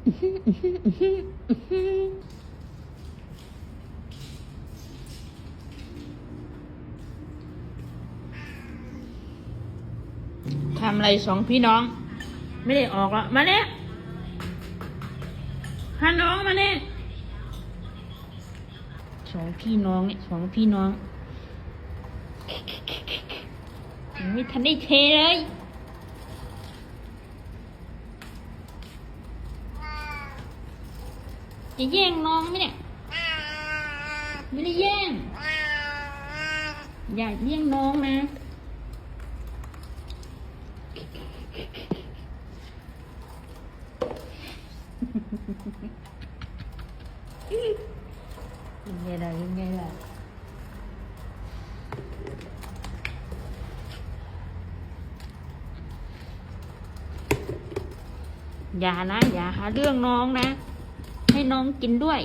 ทำอะไรสองพี่น้อง ไม่ได้ออกแล้วมาเนี่ยพาน้องมาเนี่ยสองพี่น้องเนี่ยสองพี่น้องยังไม่ทันได้เทเลย จะแย่งน้องไหมเนี่ย ไม่ได้แย่ง อย่าแย่งน้องนะยังไงล่ะยังไงล่ะอย่านะ อย่าหาเรื่องน้องนะ ให้น้องกินด้วย